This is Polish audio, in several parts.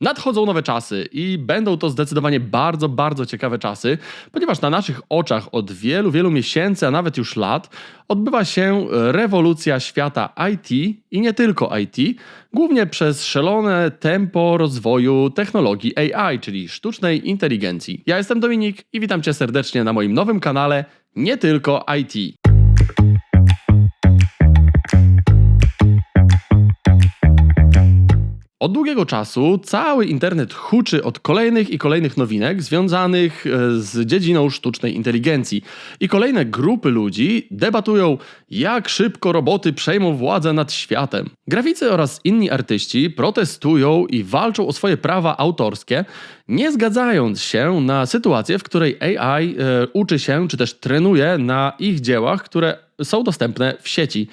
Nadchodzą nowe czasy i będą to zdecydowanie bardzo, bardzo ciekawe czasy, ponieważ na naszych oczach od wielu, wielu miesięcy, a nawet już lat, odbywa się rewolucja świata IT i nie tylko IT, głównie przez szalone tempo rozwoju technologii AI, czyli sztucznej inteligencji. Ja jestem Dominik i witam Cię serdecznie na moim nowym kanale Nie tylko IT. Od długiego czasu cały internet huczy od kolejnych i kolejnych nowinek związanych e, z dziedziną sztucznej inteligencji. I kolejne grupy ludzi debatują, jak szybko roboty przejmą władzę nad światem. Graficy oraz inni artyści protestują i walczą o swoje prawa autorskie, nie zgadzając się na sytuację, w której AI e, uczy się czy też trenuje na ich dziełach, które są dostępne w sieci.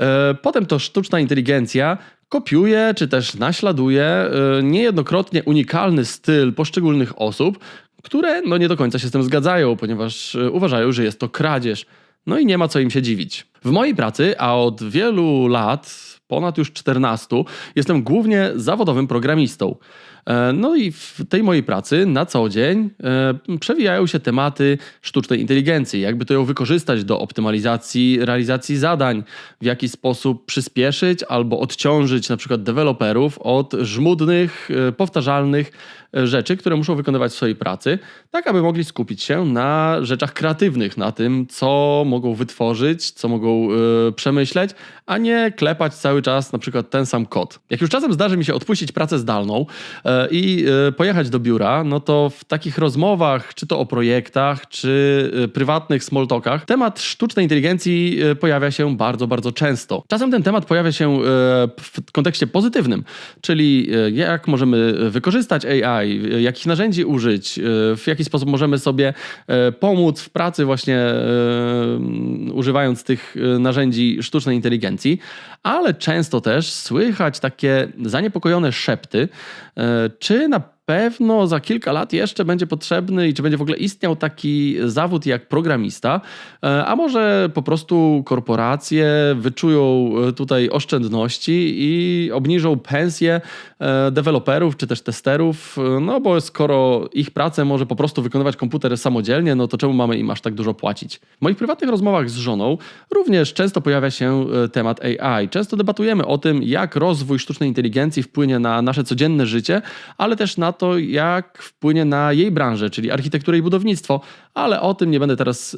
E, potem to sztuczna inteligencja kopiuje czy też naśladuje y, niejednokrotnie unikalny styl poszczególnych osób, które no nie do końca się z tym zgadzają, ponieważ y, uważają, że jest to kradzież. No i nie ma co im się dziwić. W mojej pracy, a od wielu lat, ponad już 14, jestem głównie zawodowym programistą. E, no i w tej mojej pracy na co dzień e, przewijają się tematy sztucznej inteligencji, jakby to ją wykorzystać do optymalizacji realizacji zadań, w jaki sposób przyspieszyć albo odciążyć na przykład deweloperów od żmudnych, e, powtarzalnych rzeczy, które muszą wykonywać w swojej pracy, tak aby mogli skupić się na rzeczach kreatywnych, na tym, co mogą wytworzyć, co mogą przemyśleć, a nie klepać cały czas na przykład ten sam kod. Jak już czasem zdarzy mi się odpuścić pracę zdalną, E, i e, pojechać do biura, no to w takich rozmowach, czy to o projektach, czy e, prywatnych smalltalkach, temat sztucznej inteligencji pojawia się bardzo, bardzo często. Czasem ten temat pojawia się w kontekście pozytywnym, czyli jak możemy wykorzystać AI, jakich narzędzi użyć, w jaki sposób możemy sobie pomóc w pracy właśnie używając tych narzędzi sztucznej inteligencji, ale często też słychać takie zaniepokojone szepty, czy na pewno za kilka lat jeszcze będzie potrzebny i czy będzie w ogóle istniał taki zawód jak programista, e, a może po prostu korporacje wyczują e, tutaj oszczędności i obniżą pensje e, deweloperów czy też testerów, no bo skoro ich pracę może po prostu wykonywać komputer samodzielnie, no to czemu mamy im aż tak dużo płacić? W moich prywatnych rozmowach z żoną również często pojawia się temat AI. Często debatujemy o tym, jak rozwój sztucznej inteligencji wpłynie na nasze codzienne życie, ale też na to, jak wpłynie na jej branżę, czyli architekturę i budownictwo, ale o tym nie będę teraz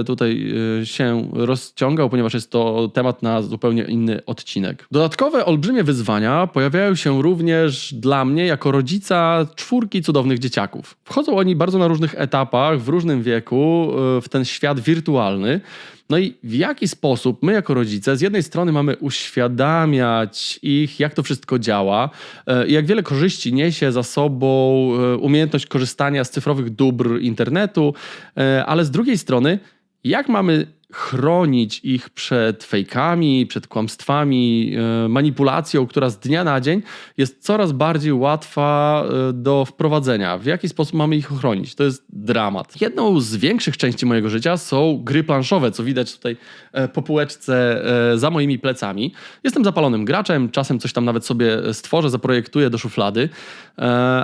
e, tutaj e, się rozciągał, ponieważ jest to temat na zupełnie inny odcinek. Dodatkowe olbrzymie wyzwania pojawiają się również dla mnie jako rodzica czwórki cudownych dzieciaków. Wchodzą oni bardzo na różnych etapach, w różnym wieku, e, w ten świat wirtualny. No i w jaki sposób my, jako rodzice, z jednej strony mamy uświadamiać ich, jak to wszystko działa, jak wiele korzyści niesie za sobą umiejętność korzystania z cyfrowych dóbr internetu, E, ale z drugiej strony, jak mamy chronić ich przed fejkami, przed kłamstwami, e, manipulacją, która z dnia na dzień jest coraz bardziej łatwa e, do wprowadzenia. W jaki sposób mamy ich ochronić? To jest dramat. Jedną z większych części mojego życia są gry planszowe, co widać tutaj po półeczce za moimi plecami. Jestem zapalonym graczem, czasem coś tam nawet sobie stworzę, zaprojektuję do szuflady,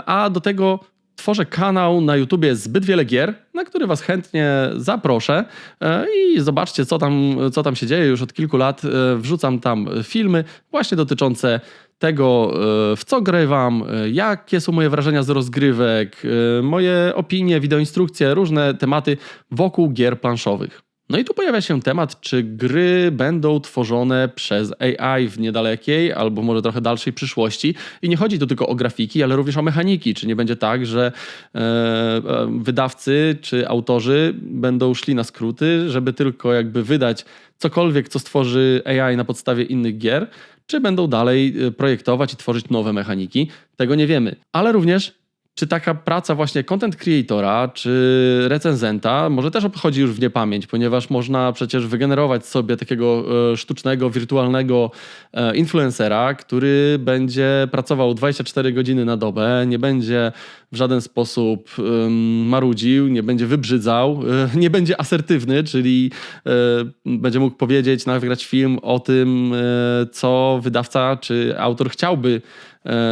a do tego tworzę kanał na YouTubie Zbyt Wiele Gier, na który Was chętnie zaproszę e, i zobaczcie, co tam, co tam się dzieje. Już od kilku lat e, wrzucam tam filmy właśnie dotyczące tego, e, w co grywam, jakie są moje wrażenia z rozgrywek, moje opinie, wideoinstrukcje, różne tematy wokół gier planszowych. No i tu pojawia się temat, czy gry będą tworzone przez AI w niedalekiej albo może trochę dalszej przyszłości. I nie chodzi tu tylko o grafiki, ale również o mechaniki. Czy nie będzie tak, że e, e, wydawcy czy autorzy będą szli na skróty, żeby tylko jakby wydać cokolwiek, co stworzy AI na podstawie innych gier, czy będą dalej e, projektować i tworzyć nowe mechaniki? Tego nie wiemy. Ale również czy taka praca właśnie content creatora, czy recenzenta może też obchodzi już w niepamięć, ponieważ można przecież wygenerować sobie takiego e, sztucznego, wirtualnego e, influencera, który będzie pracował 24 godziny na dobę, nie będzie w żaden sposób marudził, nie będzie wybrzydzał, e, nie będzie asertywny, czyli będzie mógł powiedzieć, nagrać film o tym, co wydawca czy autor chciałby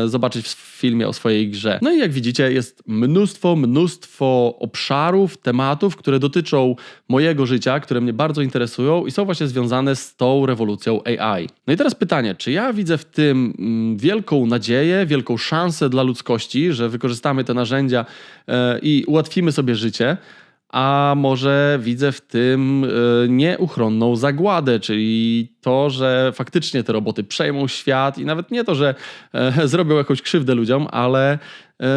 zobaczyć w filmie o swojej grze. No i jak widzicie, jest mnóstwo, mnóstwo obszarów, tematów, które dotyczą mojego życia, które mnie bardzo interesują i są właśnie związane z tą rewolucją AI. No i teraz pytanie, czy ja widzę w tym mm, wielką nadzieję, wielką szansę dla ludzkości, że wykorzystamy te narzędzia e, i ułatwimy sobie życie, a może widzę w tym e, nieuchronną zagładę, czyli to, że faktycznie te roboty przejmą świat i nawet nie to, że e, zrobią jakąś krzywdę ludziom, ale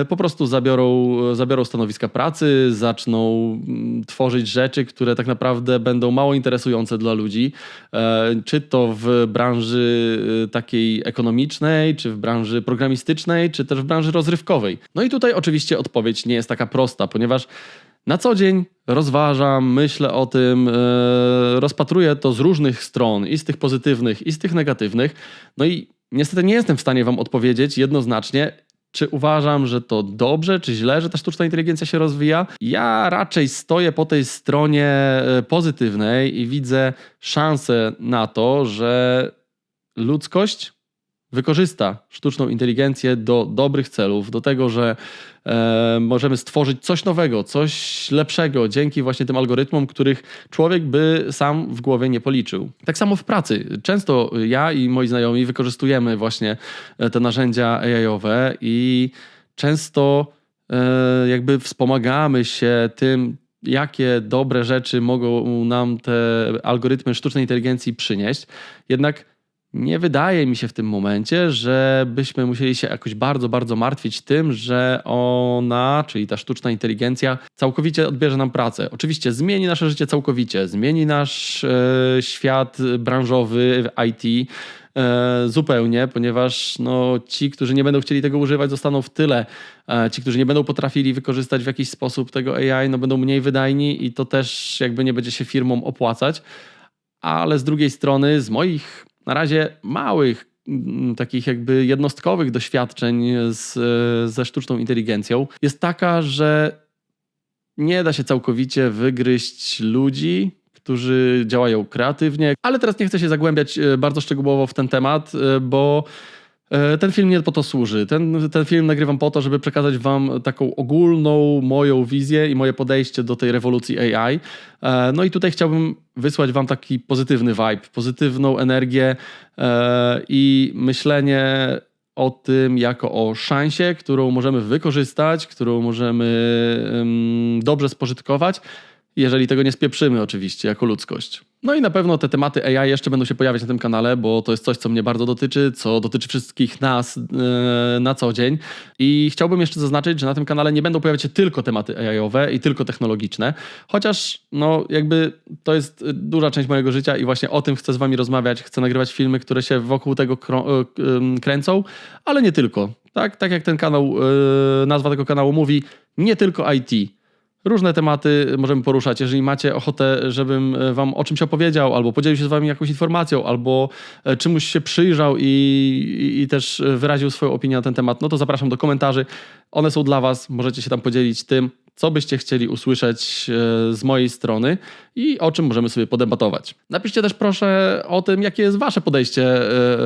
po prostu zabiorą, zabiorą stanowiska pracy, zaczną mm, tworzyć rzeczy, które tak naprawdę będą mało interesujące dla ludzi, e, czy to w branży e, takiej ekonomicznej, czy w branży programistycznej, czy też w branży rozrywkowej. No i tutaj oczywiście odpowiedź nie jest taka prosta, ponieważ na co dzień rozważam, myślę o tym, e, rozpatruję to z różnych stron, i z tych pozytywnych, i z tych negatywnych. No i niestety nie jestem w stanie Wam odpowiedzieć jednoznacznie, czy uważam, że to dobrze, czy źle, że ta sztuczna inteligencja się rozwija. Ja raczej stoję po tej stronie e, pozytywnej i widzę szansę na to, że ludzkość wykorzysta sztuczną inteligencję do dobrych celów, do tego, że e, możemy stworzyć coś nowego, coś lepszego dzięki właśnie tym algorytmom, których człowiek by sam w głowie nie policzył. Tak samo w pracy. Często ja i moi znajomi wykorzystujemy właśnie e, te narzędzia AI-owe i często e, jakby wspomagamy się tym, jakie dobre rzeczy mogą nam te algorytmy sztucznej inteligencji przynieść. Jednak nie wydaje mi się w tym momencie, że byśmy musieli się jakoś bardzo, bardzo martwić tym, że ona, czyli ta sztuczna inteligencja, całkowicie odbierze nam pracę. Oczywiście zmieni nasze życie całkowicie, zmieni nasz e, świat branżowy IT. E, zupełnie, ponieważ no, ci, którzy nie będą chcieli tego używać, zostaną w tyle. E, ci, którzy nie będą potrafili wykorzystać w jakiś sposób tego AI, no, będą mniej wydajni i to też jakby nie będzie się firmom opłacać. Ale z drugiej strony, z moich na razie małych, mm, takich jakby jednostkowych doświadczeń z, ze sztuczną inteligencją jest taka, że nie da się całkowicie wygryźć ludzi, którzy działają kreatywnie. Ale teraz nie chcę się zagłębiać e, bardzo szczegółowo w ten temat, e, bo E, ten film nie po to służy. Ten, ten film nagrywam po to, żeby przekazać Wam taką ogólną moją wizję i moje podejście do tej rewolucji AI. E, no i tutaj chciałbym wysłać Wam taki pozytywny vibe, pozytywną energię e, i myślenie o tym jako o szansie, którą możemy wykorzystać, którą możemy dobrze spożytkować jeżeli tego nie spieprzymy oczywiście jako ludzkość. No i na pewno te tematy AI jeszcze będą się pojawiać na tym kanale, bo to jest coś, co mnie bardzo dotyczy, co dotyczy wszystkich nas yy, na co dzień. I chciałbym jeszcze zaznaczyć, że na tym kanale nie będą pojawiać się tylko tematy AI-owe i tylko technologiczne, chociaż no jakby to jest duża część mojego życia i właśnie o tym chcę z wami rozmawiać, chcę nagrywać filmy, które się wokół tego yy, kręcą, ale nie tylko. Tak, tak jak ten kanał, yy, nazwa tego kanału mówi, nie tylko IT Różne tematy możemy poruszać. Jeżeli macie ochotę, żebym e, wam o czymś opowiedział, albo podzielił się z wami jakąś informacją, albo e, czemuś się przyjrzał i, i, i też wyraził swoją opinię na ten temat, no to zapraszam do komentarzy. One są dla was, możecie się tam podzielić tym, co byście chcieli usłyszeć e, z mojej strony i o czym możemy sobie podebatować. Napiszcie też proszę o tym, jakie jest wasze podejście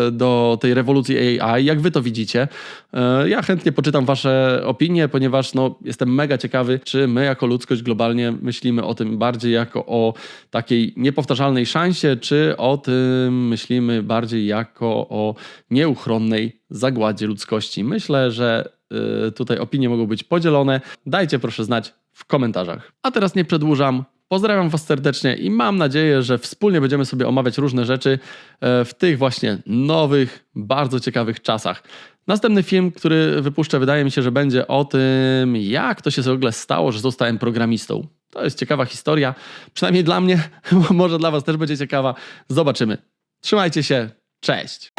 e, do tej rewolucji AI, jak wy to widzicie. E, ja chętnie poczytam wasze opinie, ponieważ no, jestem mega ciekawy, czy my jako ludzkość globalnie myślimy o tym bardziej jako o takiej niepowtarzalnej szansie, czy o tym myślimy bardziej jako o nieuchronnej zagładzie ludzkości. Myślę, że Y, tutaj opinie mogą być podzielone. Dajcie proszę znać w komentarzach. A teraz nie przedłużam. Pozdrawiam Was serdecznie i mam nadzieję, że wspólnie będziemy sobie omawiać różne rzeczy e, w tych właśnie nowych, bardzo ciekawych czasach. Następny film, który wypuszczę, wydaje mi się, że będzie o tym, jak to się w ogóle stało, że zostałem programistą. To jest ciekawa historia, przynajmniej dla mnie, może dla Was też będzie ciekawa. Zobaczymy. Trzymajcie się, cześć!